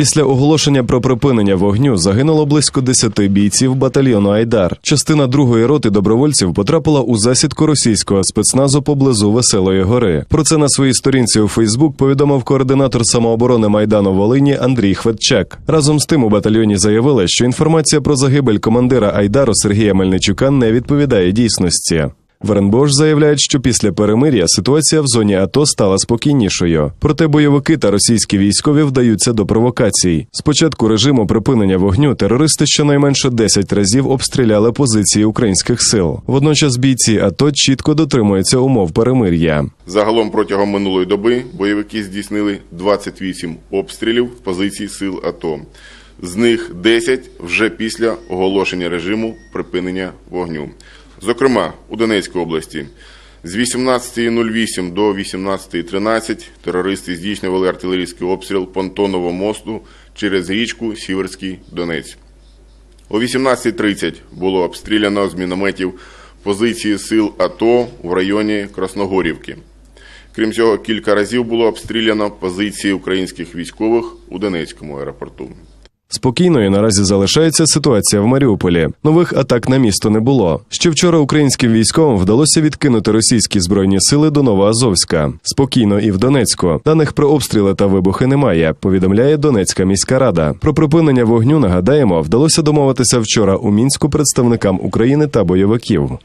Після оголошення про припинення вогню загинуло близько 10 бійців батальйону Айдар. Частина другої роти добровольців потрапила у засідку російського спецназу поблизу Веселої гори. Про це на своїй сторінці у Фейсбук повідомив координатор самооборони Майдану Волині Андрій Хветчак. Разом з тим у батальйоні заявили, що інформація про загибель командира Айдару Сергія Мельничука не відповідає дійсності. В РНБО ж заявляють, що після перемир'я ситуація в зоні АТО стала спокійнішою. Проте бойовики та російські військові вдаються до провокацій. З початку режиму припинення вогню терористи щонайменше 10 разів обстріляли позиції українських сил. Водночас бійці АТО чітко дотримуються умов перемир'я. Загалом протягом минулої доби бойовики здійснили 28 обстрілів позицій сил АТО. З них 10 вже після оголошення режиму припинення вогню. Зокрема, у Донецькій області з 18.08 до 18.13 терористи здійснювали артилерійський обстріл понтонного мосту через річку Сіверський Донець. О 18.30 було обстріляно з мінометів позиції сил АТО в районі Красногорівки. Крім цього, кілька разів було обстріляно позиції українських військових у Донецькому аеропорту. Спокійною наразі залишається ситуація в Маріуполі. Нових атак на місто не було. Ще вчора українським військовим вдалося відкинути російські збройні сили до Новоазовська. Спокійно і в Донецьку. Даних про обстріли та вибухи немає. Повідомляє Донецька міська рада. Про припинення вогню нагадаємо, вдалося домовитися вчора у мінську представникам України та бойовиків.